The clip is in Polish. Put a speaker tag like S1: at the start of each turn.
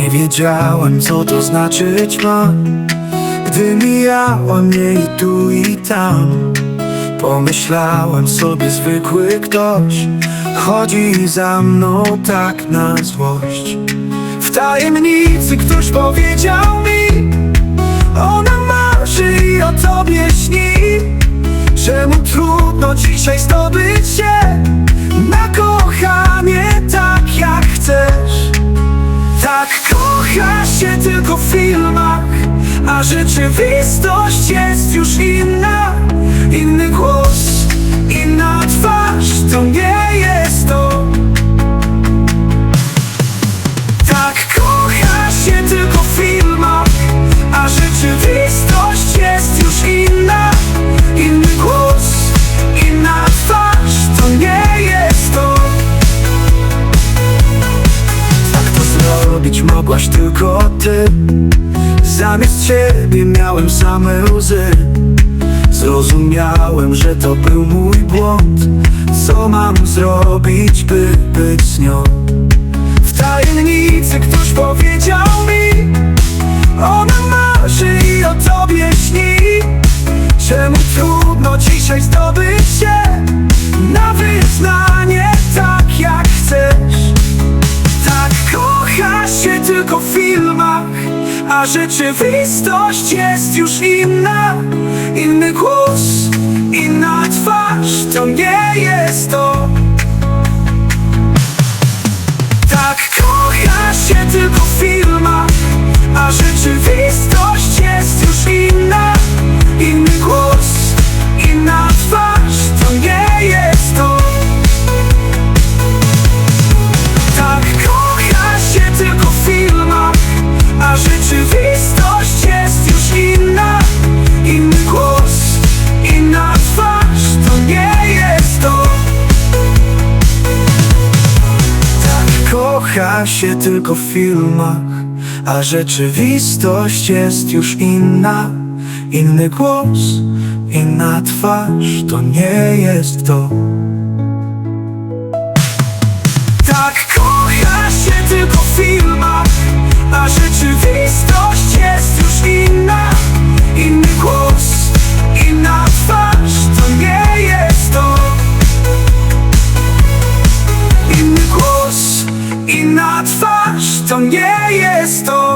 S1: wiedziałem co to znaczyć ma. Gdy mijałem mnie i tu i tam Pomyślałem sobie zwykły ktoś Chodzi za mną tak na złość. W tajemnicy ktoś powiedział mi Ona marzy i o tobie śni Że mu trudno dzisiaj zdobyć się Na kochanie filmach A rzeczywistość jest już inna. Inny głos, mogłaś tylko ty. Zamiast ciebie miałem same łzy. Zrozumiałem, że to był mój błąd. Co mam zrobić, by być z nią? W tajemnicy ktoś powiedział tylko w filmach A rzeczywistość jest już inna. Inny głos, inna twarz To nie jest to Kocha się tylko w filmach A rzeczywistość jest już inna. Inny głos, inna twarz To nie jest to. Tak nie jest to.